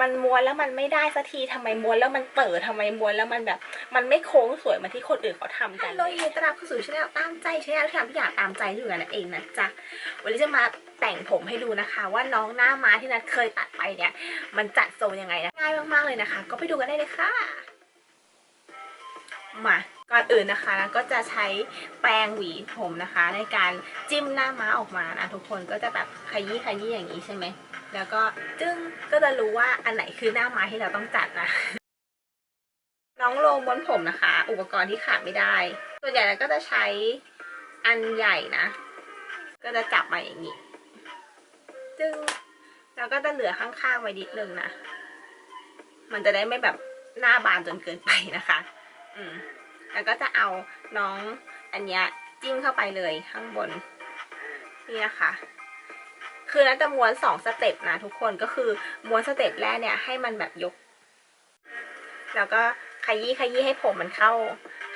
มันม้วนแล้วมันไม่ได้สักทีทำไมม้วนแล้วมันเต๋อทำไมม้วนแล้วมันแบบ มันไม่โค้งสวยเหมือนที่คนอื่นเขาทำกันฮัลโลยีตราบเข้าสู่ช่องตามใจช่องที่ทำทุกอย่างตามใจอยู่กันนั่นเองนะจ๊ะวันนี้จะมาแต่งผมให้ดูนะคะ ว่าน้องหน้าม้าที่นัดเคยตัดไปเนี่ย มันจัดทรงยังไงนะง่ายมากๆเลยนะคะ ก็ไปดูกันได้เลยค่ะ มาก่อนอื่นนะคะแล้วก็จะใช้แปรงหวีผมนะคะ ในการจิ้มหน้าม้าออกมานะทุกคนก็จะแบบขยี้ขยี้อย่างนี้ใช่ไหมแล้วก็จึ้งก็จะรู้ว่าอันไหนคือหน้าม้าที่เราต้องจัดนะน้องโลม้วนผมนะคะ อุปกรณ์ที่ขาดไม่ได้ ส่วนใหญ่แล้วก็จะใช้อันใหญ่นะ ก็จะจับมาอย่างนี้จึ้งแล้วก็จะเหลือข้างๆไว้นิดนึงนะ มันจะได้ไม่แบบหน้าบานจนเกินไปนะคะ อืมแล้วก็จะเอาน้องอันเนี้ยจิ้มเข้าไปเลยข้างบน นี่นะคะ คือนันจะม้วนสองสเต็ปนะทุกคนก็คือม้วนสเต็ปแรกเนี่ยให้มันแบบยก แล้วก็ขยี้ขยี้ให้ผมมันเข้า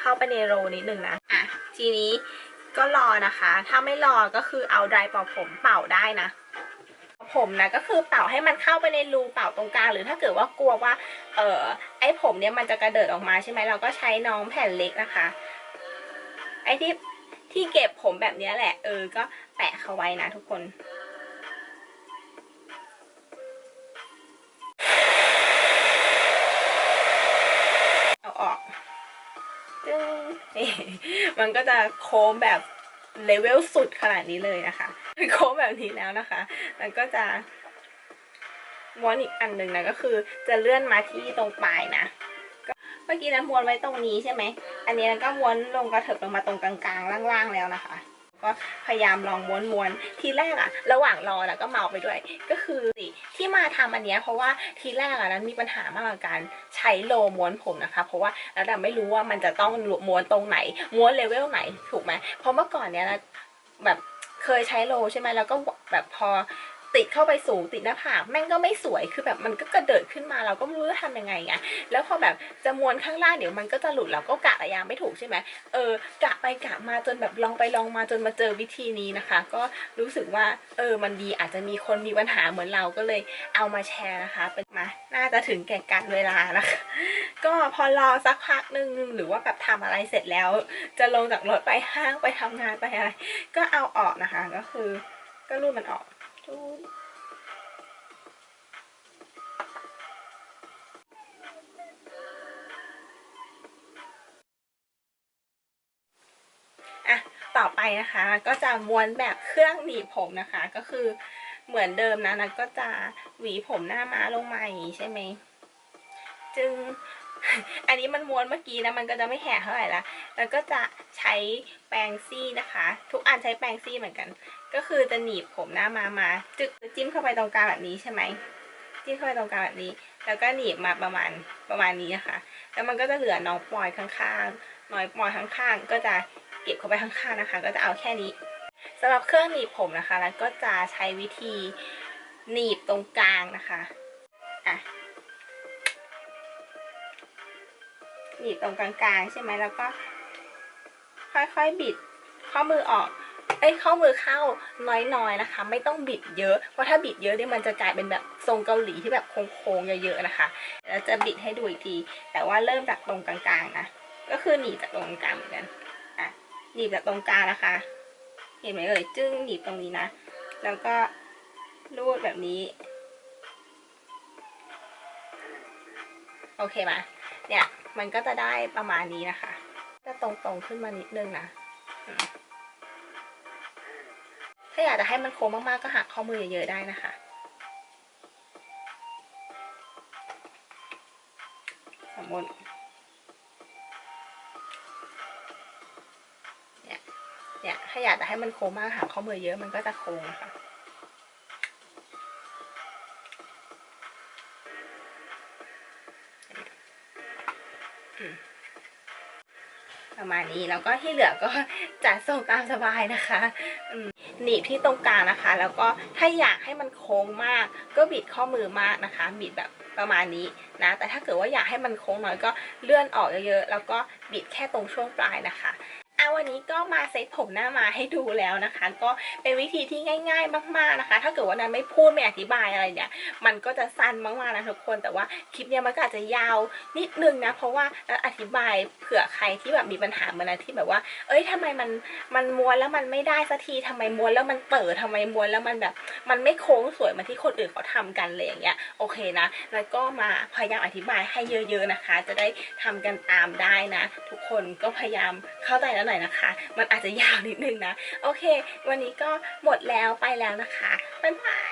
เข้าไปในโรนิดนึงนะอะทีนี้ก็รอนะคะ ถ้าไม่รอก็คือเอาไดร์เป่าผมเป่าได้นะ ผมนะก็คือเป่าให้มันเข้าไปในรูเป่าตรงกลาง หรือถ้าเกิดว่ากลัวว่าเออไอ้ผมเนี่ยมันจะกระเดิดออกมาใช่ไหมเราก็ใช้น้องแผ่นเล็กนะคะ ไอ้ที่ที่เก็บผมแบบนี้แหละ เออ ก็แปะเข้าไว้นะทุกคนเอาออกจึ้งนี่มันก็จะโค้งแบบเลเวลสุดขนาดนี้เลยนะคะ โค้งแบบนี้แล้วนะคะ แล้วก็จะม้วนอีกอันหนึ่งนะก็คือจะเลื่อนมาที่ตรงปลายนะก็เมื่อกี้นะม้วนไว้ตรงนี้ใช่ไหม อันนี้ก็ม้วนลงกระเถิบลงมาตรงกลางๆล่างๆแล้วนะคะ ก็พยายามลองม้วนม้วนทีแรกอะระหว่างรอนะก็เมาไปด้วย ก็คือที่มาทำอันเนี้ยเพราะว่าทีแรกอะนั้นมีปัญหามากกับการใช้โลม้วนผมนะคะ เพราะว่าแล้วแต่ไม่รู้ว่ามันจะต้องม้วนตรงไหนม้วนเลเวลไหนถูกไหมเพราะเมื่อก่อนเนี้ยนะแบบ เคยใช้โลใช่ไหมแล้วก็แบบพอ ติดเข้าไปสูงติดหน้าผากแม่งก็ไม่สวยคือแบบมันก็กระเดิดขึ้นมาเราก็ไม่รู้จะทำยังไงไงแล้วพอแบบจะม้วนข้างล่างเดี๋ยวมันก็จะหลุดเราก็กะระยางไม่ถูกใช่ไหมเออกะไปกะมาจนแบบลองไปลองมาจนมาเจอวิธีนี้นะคะ ก็รู้สึกว่าเออมันดีอาจจะมีคนมีปัญหาเหมือนเราก็เลยเอามาแชร์นะคะเป็นมาน่าจะถึงแก่การเวลานะคะก็พอรอสักพักหนึ่งหรือว่าแบบทำอะไรเสร็จแล้ว จะลงจากรถไปห้างไปทำงานไปอะไรก็เอาออกนะคะก็คือก็รูดมันออก รูดอะต่อไปนะคะ ก็จะม้วนแบบเครื่องหนีบผมนะคะ ก็คือเหมือนเดิมนะนัทก็จะหวีผมหน้าม้าลงมาอย่างนี้ใช่ไหม จึง อันนี้มันม้วนเมื่อกี้นะมันก็จะไม่แหกเท่าไหร่ละแล้วก็จะใช้แปรงซี่นะคะ ทุกอันใช้แปรงซี่เหมือนกัน ก็คือจะหนีบผมหน้ามามาจึกจิ้มเข้าไปตรงกลางแบบนี้ใช่ไหมจิ้มเข้าไปตรงกลางแบบนี้ แล้วก็หนีบมาประมาณประมาณนี้นะคะ แล้วมันก็จะเหลือน้องปลอยข้างๆน้อยปลอยข้างๆ ก็จะเก็บเข้าไปข้างๆนะคะ ก็จะเอาแค่นี้สำหรับเครื่องหนีบผมนะคะ แล้วก็จะใช้วิธีหนีบตรงกลางนะคะอะ หนีบตรงกลางๆ ใช่ไหมแล้วก็ ค่อยๆบิดข้อมือออก เอ้ยข้อมือเข้าน้อยๆนะคะ ไม่ต้องบิดเยอะเพราะถ้าบิดเยอะเนี่ยมันจะกลายเป็นแบบทรงเกาหลีที่แบบโค้งๆเยอะๆนะคะแล้วจะบิดให้ดูอีกที แต่ว่าเริ่มจากตรงกลางๆนะก็คือหนีบจากตรงกลางเหมือนกันอะหนีบจากตรงกลางนะคะ เห็นไหมเอ่ยจึ้งหนีบตรงนี้นะแล้วก็รูดแบบนี้ โอเคไหม เนี่ยมันก็จะได้ประมาณนี้นะคะ จะตรงๆขึ้นมานิดนึงนะถ้าอยากจะให้มันโค้งมากๆก็หักข้อมือเยอะๆได้นะคะ สมมติเนี่ย เนี่ย ถ้าอยากจะให้มันโค้งมากหักข้อมือเยอะมันก็จะโค้งนะคะ ประมาณนี้แล้วก็ที่เหลือก็จัดทรงตามสบายนะคะหนีบที่ตรงกลางนะคะ แล้วก็ถ้าอยากให้มันโค้งมาก ก็บิดข้อมือมากนะคะ บิดแบบประมาณนี้นะ แต่ถ้าเกิดว่าอยากให้มันโค้งน้อยก็เลื่อนออกเยอะๆแล้วก็บิดแค่ตรงช่วงปลายนะคะ อะวันนี้ก็มาเซ็ตผมหน้ามาให้ดูแล้วนะคะ ก็เป็นวิธีที่ง่าย ๆ มากๆนะคะ ถ้าเกิดว่านั้นไม่พูดไม่อธิบายอะไรเนี่ย มันก็จะสั้นมากๆนะทุกคน แต่ว่าคลิปเนี้ยมันก็อาจจะยาวนิดนึงนะ เพราะว่าอธิบายเผื่อใครที่แบบมีปัญหาเหมือนนะที่แบบว่า เอ้ยทำไมมันมันม้วนแล้วมันไม่ได้สักทีทำไมม้วนแล้วมันเต๋อทำไมม้วนแล้วมันแบบ มันไม่โค้งสวยเหมาที่คนอื่นเขาทำกันเลยอย่างเงี้ย โอเคนะ แล้วก็มาพยายามอธิบายให้เยอะ ๆนะคะ จะได้ทำกันตามได้นะ ทุกคนก็พยายามเข้าใจแล้วหน่อยนะคะ มันอาจจะยาวนิดนึงนะ โอเค วันนี้ก็หมดแล้วไปแล้วนะคะ บ๊ายบาย